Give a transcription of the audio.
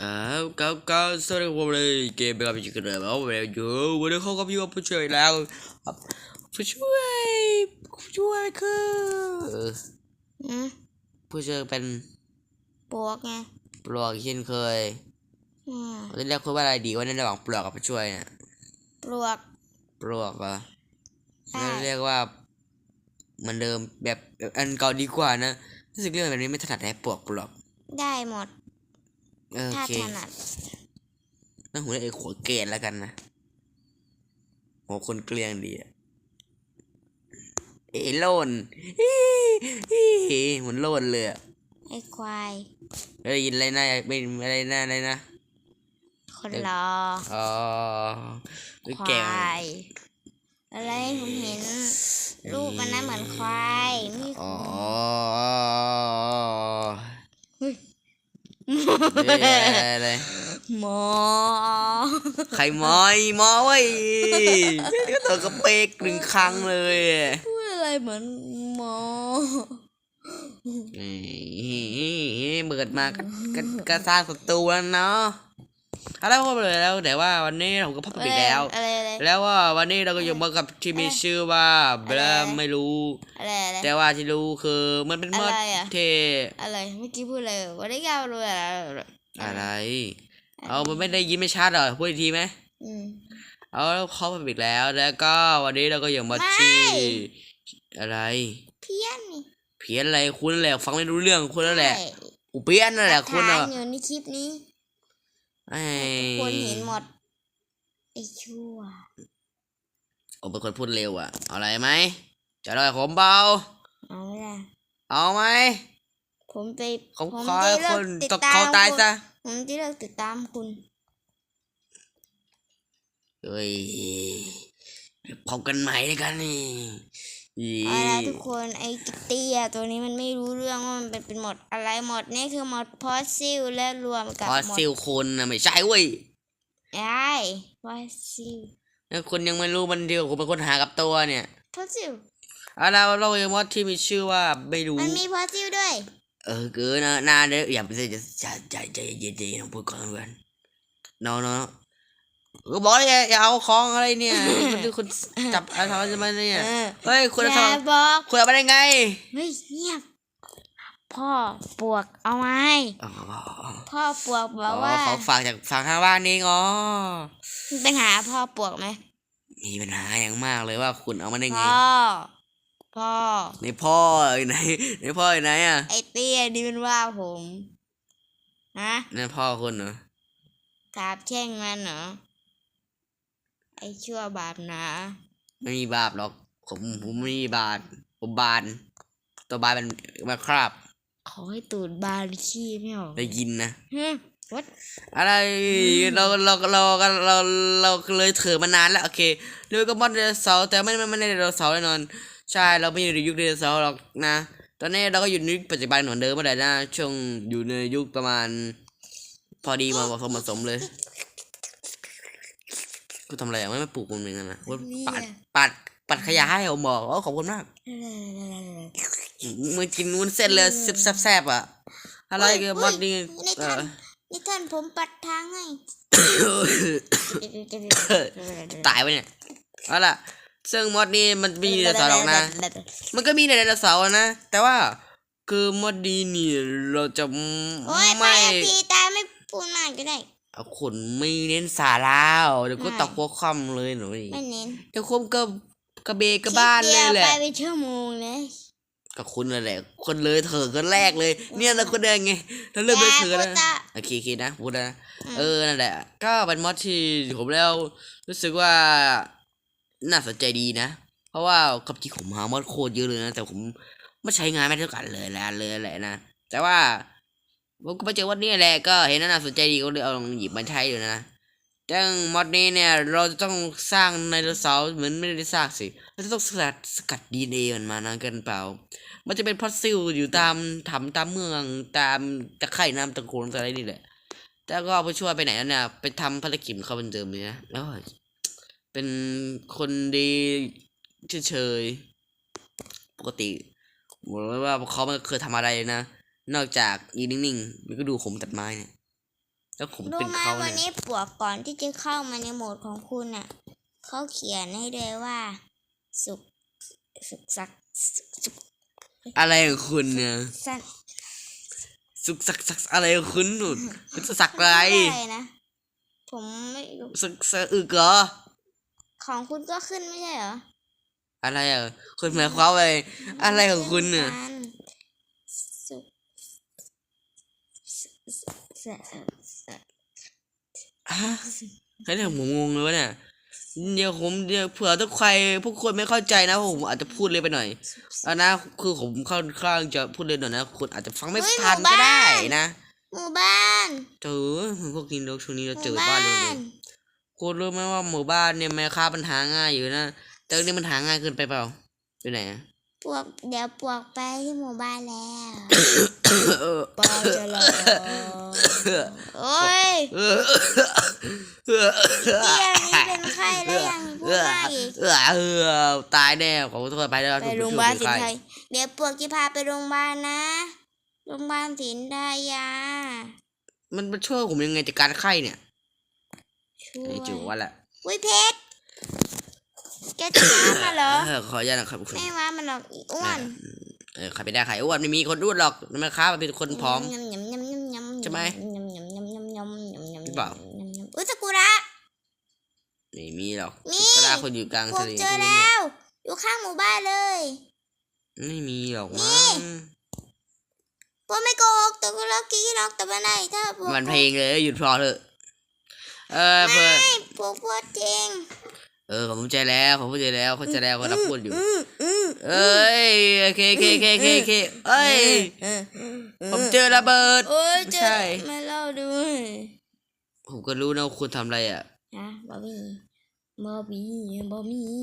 อ่าก็ก็สวัสดีครับเลยเกมเป็นการพิจารณาเอาไปอยู่วันนี้เขาก็อยู่กับผู้ช่วยแล้วครับผู้ช่วยผู้ช่วยคืออืมผู้ช่วยเป็นปลวกไงปลวกเช่นเคยอืมเราจะเรียกคุณว่าอะไรดีว่าในระหว่างปลวกกับผู้ช่วยเนี่ยปลวกปลวกเหรอใช่เราเรียกว่าเหมันเดิมแบบแบบอันเก่าดีกว่านะรู้สึกเรื่องแบบนี้ไม่ถนัดให้ปลวกปลวกได้หมดเออ โอถ้าเคถนัดนั่นหัวไอ้ขวดเกณฑ์แล้วกันนะหัวคนเกลียงดีอะเอยโลนฮี่ฮี่เหมือนโลนเลยอะไอ้ควาย ได้ยินอะไรนะไม่อะไรนะอะไรนะคนรออ๋อคแก่วายอะไรผมเห็นรูปมันนะเหมือนควายมีอ๋อ เฮ้ย เอ้ยอะไรอะไรหมอใครมอยมอเว้ยก็ตัวกระเปกหนึ่งครั้งเลยพูดอะไรเหมือนหมอเบิดมาก็ก็สร้างศัตรูแล้วเนาะ อาแล้วพอเลยแล้วแต่ว่าวันนี้ผมก็พับอีกแล้ว อะไรอะไร แล้วว่าวันนี้เราก็อยู่มากับที่มีชื่อว่าเบลไม่รู้ อะไรอะไร แต่ว่าที่รู้คือมันเป็นมอดอะไรอะ เทอะไรเมื่อกี้พูดอะไรวันนี้ก้าวรู้อะไรอะไร เอามันไม่ได้ยินไม่ชัดเหรอพูดอีกทีไหมอืม เอาแล้วเขาพับอีกแล้วแล้วก็วันนี้เราก็อยู่มาไม่ที่อะไร เพี้ยนนี่เพี้ยนอะไรคุณนั่นแหละฟังไม่รู้เรื่องคุณนั่นแหละใช่อุเพี้ยนนั่นแหละคุณฐาอะนอยู่ในคลิปนี้ ไอ้ทุกคนเห็นหมดไอ้ชั่วผมเป็นคนพูดเร็วอะ เอาอะไรไหมจะได้ผมเบา เอาไม่ได้เอาไหมผมไปผมผมขอให้จะเลิคกนติดตกตามเขาตายคุณซะผมจะเลิกติดตามคุณเฮ้ยพบกันใหม่ด้วยกันนี่อี เอาละทุกคนไอ้กิตตี้อะตัวนี้มันไม่รู้เรื่องว่ามันเป็นเป็นหมดอะไรหมดนี่คือหมดพอสซิลและรวมกับพอหมดซิลคนนะไม่ใช่เว้ยไอ้พอสซิลแล้วคุณยังไม่รู้มันเดียวผมเป็นคนหากับตัวเนี่ยพอสซิลเอาละเราเองว่าที่มีชื่อว่าไม่รู้ มันมีพอสซิลด้วย เออเกินนะนานเด้ออย่าไปใจใจใจใจเย็นๆต้องพูดก่อนเพื่อนน้องน้อง ก็บอกเลยอย่าอย่าเอาของอะไรเนี่ยมันคือคุณจับอะไรทำอะไรมาเนี่ยเออเฮ้ยคุณอเอาย่าทำบอกคุณเอาไปได้ไงเฮ้ยเงียบ พ่อปวกเอาไหมอ๋อพ่อปวกบอกว่าขอฝากจากฝั่งทางบ้านนี้อ๋อมีปัญหาพ่อปวกไหมมีปัญหาอย่างมากเลยว่าคุณเอามาได้ไงพ่อ พ่อ ในพ่ออยู่ไหนในพ่ออยู่ไหนอะไอเตี้ยนี่มันว่าผมฮะนั่นพ่อคุณเหรอสาบแช่งมันเหรอ ไอชั่วบาปหนาไม่มีบาปหรอก ผมผมไม่มีบาปผมบาน ตัวบานเป็นมาคราบ ขอให้ตูดบานขี้ไม่ออกได้ยินนะฮึวัดอะไรเราเราเราเราเราเราเลยเถิดมานานแล้วโอเคเรื่องก็มอนไดโนเสาร์แต่ไม่ไม่ไม่ได้ไดโนเสาร์แน่นอน ใช่เราไม่อยู่ในยุคไดโนเสาร์หรอกนะ ตอนนี้เราก็อยู่ในยุคปัจจุบันเหมือนเดิมเมื่อไหร่นะช่วงอยู่ในยุคประมาณ พอดีมาผสมผสมเลย กูทำอะไรอะไม่ไม่ปลูกมันเหมือนกันนะกูปัดปัดปัดขยะให้ผมบอกโอ้ขอบคุณมากมือกินวุ้นเส้นเลยแซ่บแซ่บๆอะอะไรกันมอดนี่นี่เอท่านอนี่ท่านผมปัดทางให้ ตายไปเนี่ยเอาล่ะ ซึ่งมอดนี้มันมีไดโนเสาร์หรอกนะ มันก็มีในไดโนเสาร์นะ แต่ว่าคือมอดดีนี่เราจะโอ้ยไปไม่อะพี่ตาไม่พูดมากก็ได้ เอาคนไม่เน้นสาระเดี๋ยวก็ไม่ตกหัวคว่ำเลยหนูไม่เน้นเดี๋ยวคมก็กระเบกระบ้านเลยแหละคปดีวไปเป็นชั่วโมงเลยกับคุณนั่นแหละ คนเลยเถอะคนแรกเลย เนี่ยเราคนแรกไงถ้าเริ่มเลยเถอะแกนะพูดอะโอเคโอเคนะพูดนะอืมเออนั่นแหละ ก็เป็นมอดที่ผมแล้ว รู้สึกว่าน่าสนใจดีนะ เพราะว่ากับที่ผมหามอดโคตรเยอะเลยนะแต่ผมไม่ใช้งานไม่เท่ากันเลยแหละเลยแหละนะแต่ว่า ผมก็ไปเจอวันนี้แหละก็เห็นน่าสนใจดีก็เลยเอาลองหยิบมาใช้อยู่นะดังมอดนี้เนี่ยเราจะต้องสร้างไดโนเสาร์เหมือนไม่ได้สร้างสิเราจะต้องสกัดสกัดดีเอมันมานะกินเปล่า มันจะเป็นพอสซิลอยู่ตามถ้ำตามเมืองตามตะไคร่น้ำตะโกนอะไรนี่แหละแต่ก็เอาไปช่วยไปไหนแล้วเนี่ยไปทำภารกิจเขาเป็นเดิมเลยนะแล้วเป็นคนดีเฉยๆปกติบอกเลยว่าเขาไม่เคยทำอะไรเลยนะ นอกจากยืนนิ่งๆแล้วก็ดูผมตัดไม้เนี่ยแล้วผมรู้เป็นไหมเขาวันเนี่ยนี้ปวกก่อนที่จะเข้ามาในโหมดของคุณอะเขาเขียนให้เลยว่า สุขสุขสักสุขอะไรของคุณเนี่ยสักสุกสักสักอะไรของคุณหนุนคุณจะสักอะไรอะไรนะผมไม่รู้สักสักอึกเหรอของคุณก็ขึ้นไม่ใช่เหรออะไรอะคุณหมายความว่าอะไรอะไรของคุณเนี่ย สุขสสส ฮะแค่นี้ผมงงเลยวะเนี่ย เดี๋ยวผมเดี๋ยวเผื่อทุกใครพวกคนไม่เข้าใจนะผมอาจจะพูดเลยไปหน่อยเอานะคือผมค่อนข้างจะพูดเลยหน่อยนะคุณอาจจะฟังไม่ทันก็ได้นะหมู่บ้านเจอพวกนี้เราช่วงนี้เราหเจมู่อบ้าบ้านเลยนเลยคุณรู้ไหมว่าหมู่บ้านเนี่ยแม่ค้าปัญหาง่ายอยู่นะแต่นี่มันหาง่ายเกินไปเปล่าอยู่ไหนอะ ปวกเดี๋ยวปวกไปที่หมู่บ้านแล้วเออปอจะรอโอ้ยเออเออนี่ยังนี้เป็นไข้แล้วยังมีพูดมากอีกเออเออตายแน่ขอโทษไปแล้วไปโรงพยาบาลสินไทยเดี๋ยวปวกจะพาไปโรงพยาบาลนะโรงพยาบาลสินไทยยามันมันช่วยผมยังไงจากการไข้เนี่ยช่วไอ้ยจู่ว่าแหละอุ้ยเพชร แกจะมามาเหรอเออขออนุญาตนะครับคุณไม่มามันหรอกอีอ้วนเออใครไปได้ใครอ้วนไม่มีคนอ้วนหรอกแม่ค้ามันเป็นคนผอมยำยำยำยำยำใช่ไหมยำยำยำยำยำยำยำหรือเปล่าอุ้ยสกุระไม่มีหรอกมีก็ได้คนอยู่กลางพบทะเลเจอแล้ว อยู่ข้างหมู่บ้านเลย ไม่มีหรอกมั้งพวกไม่โกหกตัวกูแล้วกี้นอกแต่วันไหนถ้าพวกมันเพลงเลยหยุดพอเถอะ เออเพื่อไม่พวกพูดจริง เออผมเข้าใจแล้วผมเข้าใจแล้วเข้าใจแล้วคนรับพูดอยู่อืมอืมเอ้ยเคเคเคเคเคเอ้ยผมเจอระเบิดโอ้ยไม่เจใช่อมาเล่าด้วยผมก็รู้นะว่าคุณทำอะไรอะนะบอบบี้บอบบี้บอบบี้